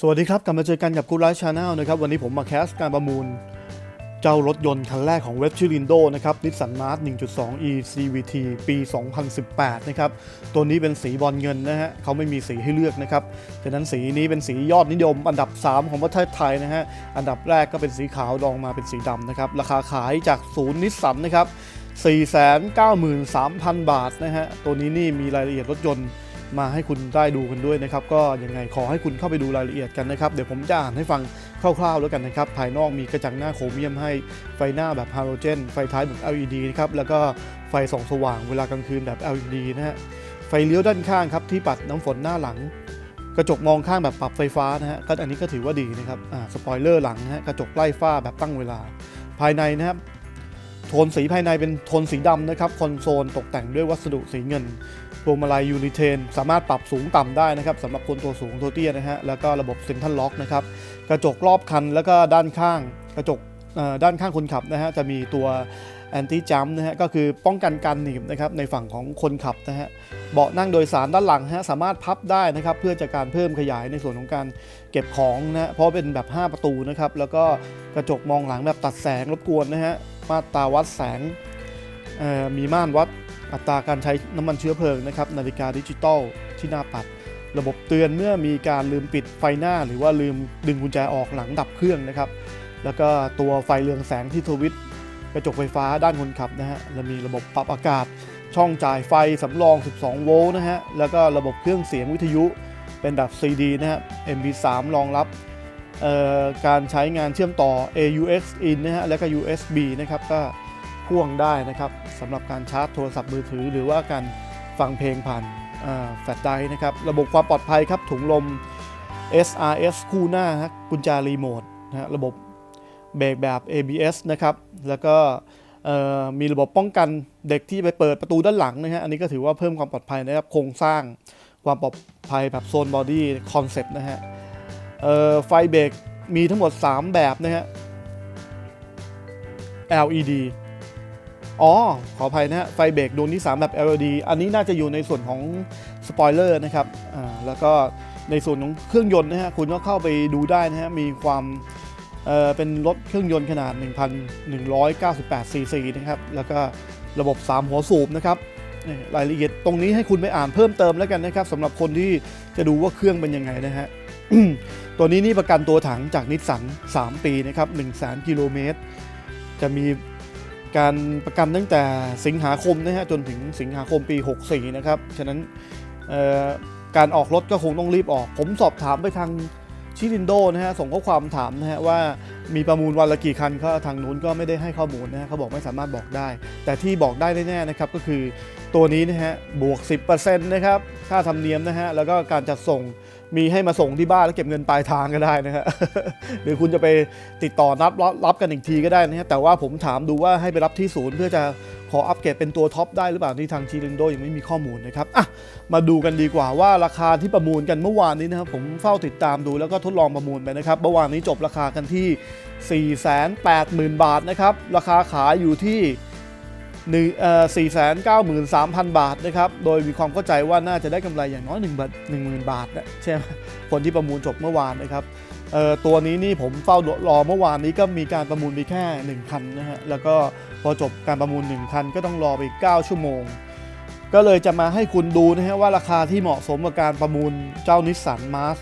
สวัสดีครับ กลับมาเจอกันกับกูไลฟ์ชาแนลนะครับ วันนี้ผมมาแคสการประมูล เจ้ารถยนต์คันแรกของเว็บชื่อลินโดนะครับนิสสันมาร์1.2 e CVT ปี 2018 นะครับ ตัวนี้เป็นสีบอลเงินนะฮะเขาไม่มีสีให้เลือกนะครับฉะนั้นสีนี้เป็นสียอดนิยม อันดับ 3 ของประเทศไทยนะฮะอันดับแรกก็เป็นสีขาวรองมาเป็นสีดำนะครับราคาขายจากศูนย์นิสสันนะครับ493,000 บาทนะฮะตัวนี้นี่มีรายละเอียดรถยนต์ มาให้คุณได้ดูกันด้วยนะครับ ก็ยังไงขอให้คุณเข้าไปดูรายละเอียดกันนะครับ เดี๋ยวผมจะอ่านให้ฟังคร่าวๆแล้วกันนะครับ ภายนอกมีกระจังหน้าโครเมียมให้ไฟหน้าแบบฮาโลเจน ไฟท้ายแบบ LED นะครับ แล้วก็ไฟส่องสว่างเวลากลางคืนแบบ LED นะฮะ ไฟเลี้ยวด้านข้างครับที่ปัดน้ำฝนหน้าหลัง กระจกมองข้างแบบปรับไฟฟ้านะฮะก็อันนี้ก็ถือว่าดีนะครับอ่าสปอยเลอร์หลังนะฮะกระจกไล่ฝ้าแบบตั้งเวลา ภายในนะครับโทนสีภายในเป็นโทนสีดำนะครับคอนโซลตกแต่งด้วยวัสดุสีเงิน วงมาลัยยูนิเทนสามารถปรับสูงต่ำได้นะครับสำหรับคนตัวสูงตัวเตี้ยนะฮะแล้วก็ระบบเซ็นทรัลล็อกนะครับกระจกรอบคันแล้วก็ด้านข้างกระจกด้านข้างคนขับนะฮะจะมีตัวแอนตี้จัมนะฮะก็คือป้องกันการหนีบนะครับในฝั่งของคนขับนะฮะเบาะนั่งโดยสารด้านหลังฮะสามารถพับได้นะครับเพื่อจะการเพิ่มขยายในส่วนของการเก็บของนะฮะเพราะเป็นแบบ 5 ประตูนะครับแล้วก็กระจกมองหลังแบบตัดแสงรบกวนนะฮะมาตาวัดแสงมีม่านวัด อัตราการใช้น้ำมันเชื้อเพลิงนะครับนาฬิกาดิจิตอลที่หน้าปัด ระบบเตือนเมื่อมีการลืมปิดไฟหน้า หรือว่าลืมดึงกุญแจออกหลังดับเครื่องนะครับ แล้วก็ตัวไฟเรืองแสงที่ทวิตกระจกไฟฟ้าด้านคนขับนะฮะและมีระบบปรับอากาศ ช่องจ่ายไฟสำรอง 12 โวลต์นะฮะแล้วก็ระบบเครื่องเสียงวิทยุเป็นแบบ CD นะฮะ MP3 รองรับการใช้งานเชื่อมต่อ AUX in นะฮะแล้วก็ USB นะครับก็ พ่วงได้นะครับสำหรับการชาร์จโทรศัพท์มือถือ หรือว่าการฟังเพลงผ่านแฟลชไดร์นะครับ ระบบความปลอดภัยครับถุงลม SRS คู่หน้าฮะกุญแจรีโมทนะฮะระบบเบรกแบบ ABS นะครับ แล้วก็มีระบบป้องกันเด็กที่ไปเปิดประตูด้านหลังนะฮะ อันนี้ก็ถือว่าเพิ่มความปลอดภัยนะครับ โครงสร้างความปลอดภัยแบบโซนบอดี้คอนเซปต์นะฮะไฟเบรกมีทั้งหมด 3 แบบนะฮะ LED อ๋อ ขออภัยนะฮะไฟเบรกดวงที่ 3 แบบ LED อันนี้น่าจะอยู่ในส่วนของสปอยเลอร์นะครับอ่าแล้วก็ในส่วนของเครื่องยนต์นะฮะคุณก็เข้าไปดูได้นะฮะมีความเอ่อเป็นรถเครื่องยนต์ขนาด 1,198 ซีซีนะครับแล้วก็ระบบ 3 หัวสูบนะครับรายละเอียดตรงนี้ให้คุณไปอ่านเพิ่มเติมแล้วกันนะครับสำหรับคนที่จะดูว่าเครื่องเป็นยังไงนะฮะตัวนี้นี่ประกันตัวถังจากนิสสัน3 ปีนะครับ1 0 0 0 0กิโลเมตรจะมี การประกันตั้งแต่สิงหาคมนะฮะจนถึงสิงหาคมปี 64 นะครับ ฉะนั้นการออกรถก็คงต้องรีบออก ผมสอบถามไปทางชิลินโดนะฮะส่งข้อความถามนะฮะว่ามีประมูลวันละกี่คันก็ทางนู้นก็ไม่ได้ให้ข้อมูลนะฮะเขาบอกไม่สามารถบอกได้ แต่ที่บอกได้แน่ๆนะครับก็คือตัวนี้นะฮะบวก 10%นะครับค่าธรรมเนียมนะฮะแล้วก็การจัดส่ง มีให้มาส่งที่บ้านแล้วเก็บเงินปลายทางก็ได้นะฮะหรือคุณจะไปติดต่อนัดรับรับกันอีกทีก็ได้นะฮะแต่ว่าผมถามดูว่าให้ไปรับที่ศูนย์เพื่อจะขออัปเกรดเป็นตัวท็อปได้หรือเปล่าที่ทางชีลินโดยังไม่มีข้อมูลนะครับอะมาดูกันดีกว่าว่าราคาที่ประมูลกันเมื่อวานนี้นะครับผมเฝ้าติดตามดูแล้วก็ทดลองประมูลไปนะครับเมื่อวานนี้จบราคากันที่ 480,000 บาทนะครับราคาขายอยู่ที่ หนึ่งเอ่อสี่แสนเก้าหมื่นสามพันบาทนะครับ โดยมีความเข้าใจว่าน่าจะได้กำไรอย่างน้อย1บาทหนึ่งหมื่นบาทนะใช่ไหมคนที่ประมูลจบเมื่อวานนะครับตัวนี้นี่ผมเฝ้ารอเมื่อวานนี้ก็มีการประมูลไปแค่ 1 คันนะฮะ แล้วก็พอจบการประมูล 1 คันก็ต้องรอไป 9 ชั่วโมง ก็เลยจะมาให้คุณดูนะฮะว่าราคาที่เหมาะสมกับการประมูลเจ้านิสสันมาส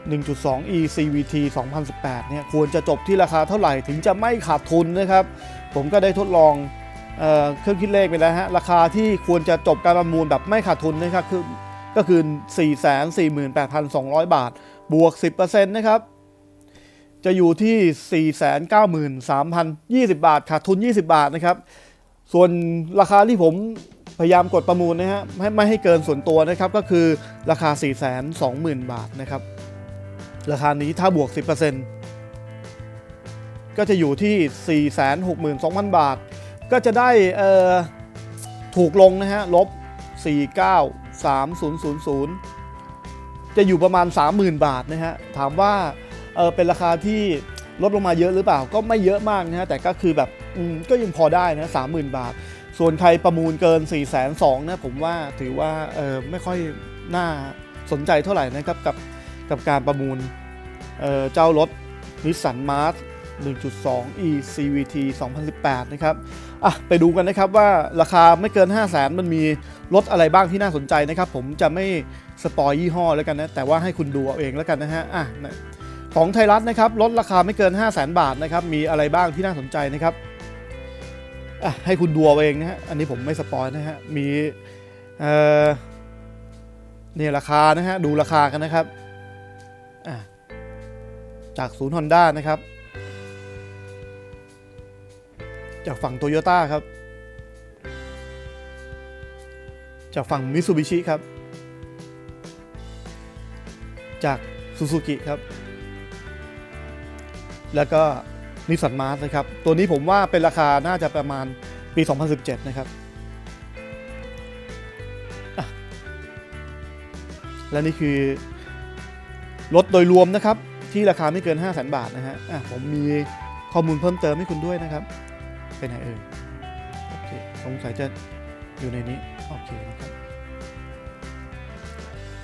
1.2 e CVT 2018 เนี่ยควรจะจบที่ราคาเท่าไหร่ถึงจะไม่ขาดทุนนะครับ ผมก็ได้ทดลอง เครื่องคิดเลขไปแล้วฮะราคาที่ควรจะจบการประมูลแบบไม่ขาดทุนนะครับคือก็คือ 448,200 บาท บวก 10%นะครับ จะอยู่ที่ 493,020 บาท ขาดทุน 20 บาทนะครับ ส่วนราคาที่ผมพยายามกดประมูลนะฮะไม่ไม่ให้เกินส่วนตัวนะครับ ก็คือราคา 420,000 บาทนะครับ ราคานี้ถ้าบวก 10%ก็จะอยู่ที่ 462,000 บาท ก็จะได้ถูกลงนะฮะลบ 493000 จะอยู่ประมาณ 30,000 บาทนะฮะถามว่าเเป็นราคาที่ลดลงมาเยอะหรือเปล่าก็ไม่เยอะมากนะฮะแต่ก็คือแบบก็ยังพอได้นะ30,000บาท ส่วนใครประมูลเกิน4 2 0 0 0นะผมว่าถือว่าไม่ค่อยน่าสนใจเท่าไหร่นะครับกับกับการประมูลเอ่อเจ้ารถนิสสันมาร์ 1.2 e CVT 2018 นะครับอะไปดูกันนะครับว่าราคาไม่เกิน 5 0 0 0 0นมันมีรถอะไรบ้างที่น่าสนใจนะครับ ผมจะไม่สปอยยี่ห้อแล้วกันนะ แต่ว่าให้คุณดูเอาเองแล้วกันนะฮะอะของไทยรัฐนะครับรถราคาไม่เกิน 5 0 0 0 0 0บาทนะครับ มีอะไรบ้างที่น่าสนใจนะครับอะให้คุณดูเอาเองนะฮะ อันนี้ผมไม่สปอยนะฮะ มีเอ่อเนี่ยราคานะฮะ ดูราคากันนะครับอะจากศูนย์ฮอนด้านะครับ จากฝั่งโตโยต้าครับ จากฝั่งมิ t ซูบิชิครับ จากซูซูกิครับ แล้วก็นิสสันมาร์นะครับ ตัวนี้ผมว่าเป็นราคาน่าจะประมาณปี 2017 นะครับ และนี่คือรถโดยรวมนะครับ ที่ราคาไม่เกิน 5 0 0 0 0 0 บาทนะฮะะผมมีข้อมูลเพิ่มเติมให้คุณด้วยนะครับ ไปไหนเอ่ยโอเคสงสัยจะอยู่ในนี้โอเคนะครับ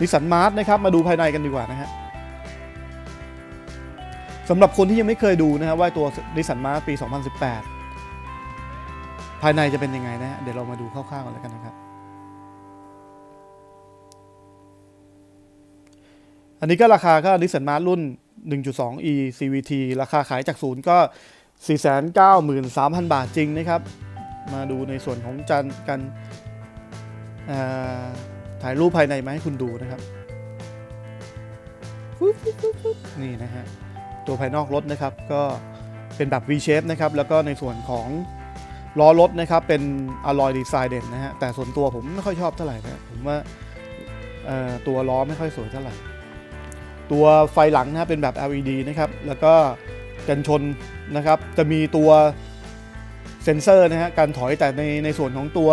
นิสสันมาร์นะครับมาดูภายในกันดีกว่านะฮะสำหรับคนที่ยังไม่เคยดูนะฮะว่าตัวนิสสันมาร์ปี 2018 ภายในจะเป็นยังไงนะฮะเดี๋ยวเรามาดูคร่าวๆกันแล้วกันนะครับ อันนี้ก็ราคาก็นิสสันมาร์รุ่น 1.2e CVT ราคาขายจากศูนย์ก็ 493,000 บาทจริงนะครับ มาดูในส่วนของจันกันถ่ายรูปภายในมาให้คุณดูนะครับนี่นะฮะตัวภายนอกรถนะครับก็เป็นแบบ V shape นะครับแล้วก็ในส่วนของล้อรถนะครับเป็น alloy design เด่นนะฮะแต่ส่วนตัวผมไม่ค่อยชอบเท่าไหร่นะผมว่าตัวล้อไม่ค่อยสวยเท่าไหร่ ตัวไฟหลังนะเป็นแบบ LED นะครับแล้วก็ กันชนนะครับ จะมีตัวเซ็นเซอร์นะฮะการถอยแต่ในในส่วนของตัว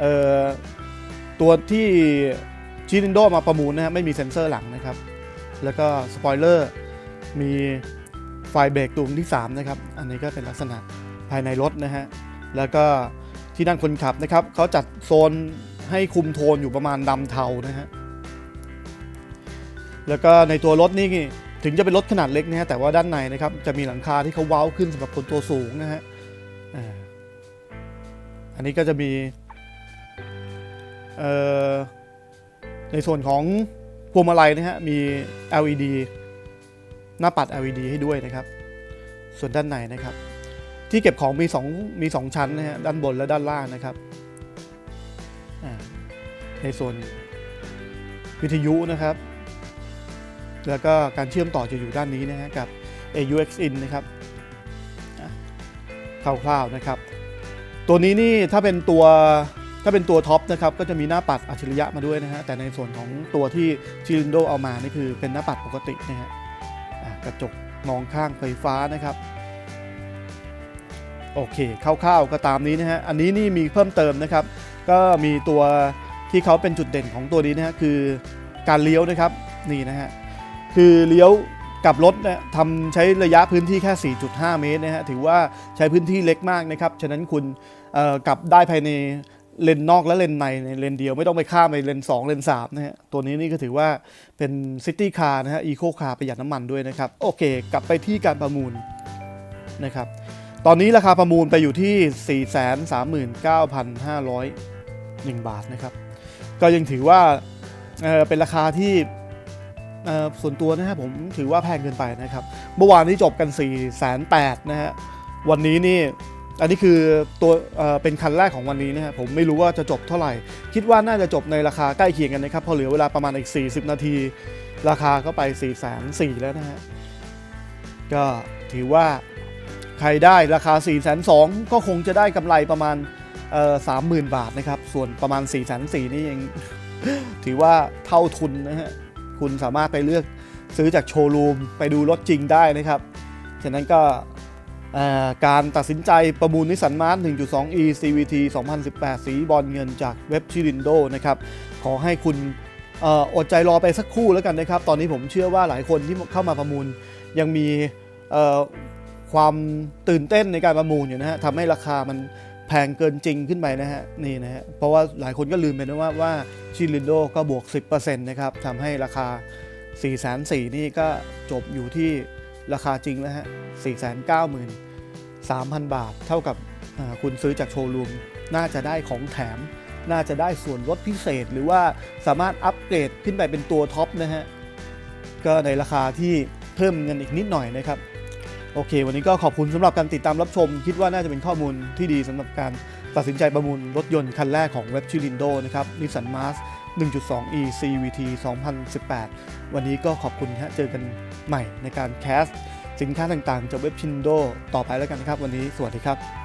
เอ่อตัวที่ชินินโดมาประมูลนะฮะไม่มีเซ็นเซอร์หลังนะครับ แล้วก็สปอยเลอร์มีไฟเบรกตัวที่ 3 นะครับ อันนี้ก็เป็นลักษณะภายในรถนะฮะ แล้วก็ที่นั่งคนขับนะครับเขาจัดโซนให้คุมโทนอยู่ประมาณดำเทานะฮะ แล้วก็ในตัวรถนี่ ถึงจะเป็นรถขนาดเล็กนะฮะแต่ว่าด้านในนะครับจะมีหลังคาที่เขาเว้าขึ้นสำหรับคนตัวสูงนะฮะอันนี้ก็จะมีในส่วนของพวงมาลัยนะฮะมี LED หน้าปัด LED ให้ด้วยนะครับ ส่วนด้านในนะครับ ที่เก็บของมี2มี2ชั้นนะฮะด้านบนและด้านล่างนะครับในส่วนวิทยุนะครับ แล้วก็การเชื่อมต่อจะอยู่ด้านนี้นะฮะกับ AUX in นะครับคร่าวๆนะครับ ตัวนี้นี่ถ้าเป็นตัวถ้าเป็นตัวท็อปนะครับก็จะมีหน้าปัดอัจฉริยะมาด้วยนะฮะแต่ในส่วนของตัวที่ชิลินโดเอามานี่คือเป็นหน้าปัดปกตินะฮะกระจกมองข้างไฟฟ้านะครับโอเคคร่าวๆก็ตามนี้นะฮะอันนี้นี่มีเพิ่มเติมนะครับ ก็มีตัวที่เขาเป็นจุดเด่นของตัวนี้นะฮะคือการเลี้ยวนะครับนี่นะฮะ คือเลี้ยวกับรถเนี่ยทำใช้ระยะพื้นที่แค่ 4.5 เมตรนะฮะถือว่าใช้พื้นที่เล็กมากนะครับ ฉะนั้นคุณกลับได้ภายในเลนนอกและเลนในในเลนเดียวไม่ต้องไปข้ามไปเลน 2 เลน3นะฮะตัวนี้นี่ก็ถือว่าเป็นซิตี้คาร์นะฮะอีโคคาร์ประหยัดน้ำมันด้วยนะครับ โอเค กลับไปที่การประมูลนะครับตอนนี้ราคาประมูลไปอยู่ที่ 439,501 บาทนะครับ ก็ยังถือว่าเเป็นราคาที่ ส่วนตัวนะครับผมถือว่าแพงเกินไปนะครับเมื่อวานนี้จบกัน 4 8 0 0 0นะฮะวันนี้นี่อันนี้คือตัวเเป็นคันแรกของวันนี้นะฮะผมไม่รู้ว่าจะจบเท่าไหร่ คิดว่าน่าจะจบในราคาใกล้เคียงกันนะครับพอเหลือเวลาประมาณอีก 40 นาที ราคาก็ไป4 4 0 0 0แล้วนะฮะก็ถือว่าใครได้ราคา 4 2 0 0 0ก็คงจะได้กำไรประมาณเอ่อ30,000บาทนะครับ ส่วนประมาณ4 4 0 0 0นี่ยังถือว่าเท่าทุนนะฮะ คุณสามารถไปเลือกซื้อจากโชว์รูมไปดูรถจริงได้นะครับ ฉะนั้นก็การตัดสินใจประมูลนิสสันมาร์ 1.2e CVT 2018 สีบอลเงินจากเว็บชิลินโดนะครับ ขอให้คุณอดใจรอไปสักครู่แล้วกันนะครับ ตอนนี้ผมเชื่อว่าหลายคนที่เข้ามาประมูลยังมีความตื่นเต้นในการประมูลอยู่นะฮะทำให้ราคามัน แพงเกินจริงขึ้นไปนะฮะนี่นะฮะเพราะว่าหลายคนก็ลืมไปนะว่าว่าชิลินโดก็บวก 10%นะครับทำให้ราคา 4 4 0 0 0นี่ก็จบอยู่ที่ราคาจริงแล้วฮะ 493,000 บาท เท่ากับคุณซื้อจากโชว์รูม น่าจะได้ของแถม น่าจะได้ส่วนลดพิเศษ หรือว่าสามารถอัปเกรดขึ้นไปเป็นตัวท็อปนะฮะ ก็ในราคาที่เพิ่มเงินอีกนิดหน่อยนะครับ โอเค วันนี้ก็ขอบคุณสำหรับการติดตามรับชม คิดว่าน่าจะเป็นข้อมูลที่ดีสำหรับการตัดสินใจประมูลรถยนต์คันแรกของเว็บชิลินโดนะครับนิสสันมาร์ส 1.2e CVT 2018 วันนี้ก็ขอบคุณฮะเจอกันใหม่ในการแคสสินค้าต่างๆจากเว็บชิลินโดต่อไปแล้วกันนะครับ วันนี้สวัสดีครับ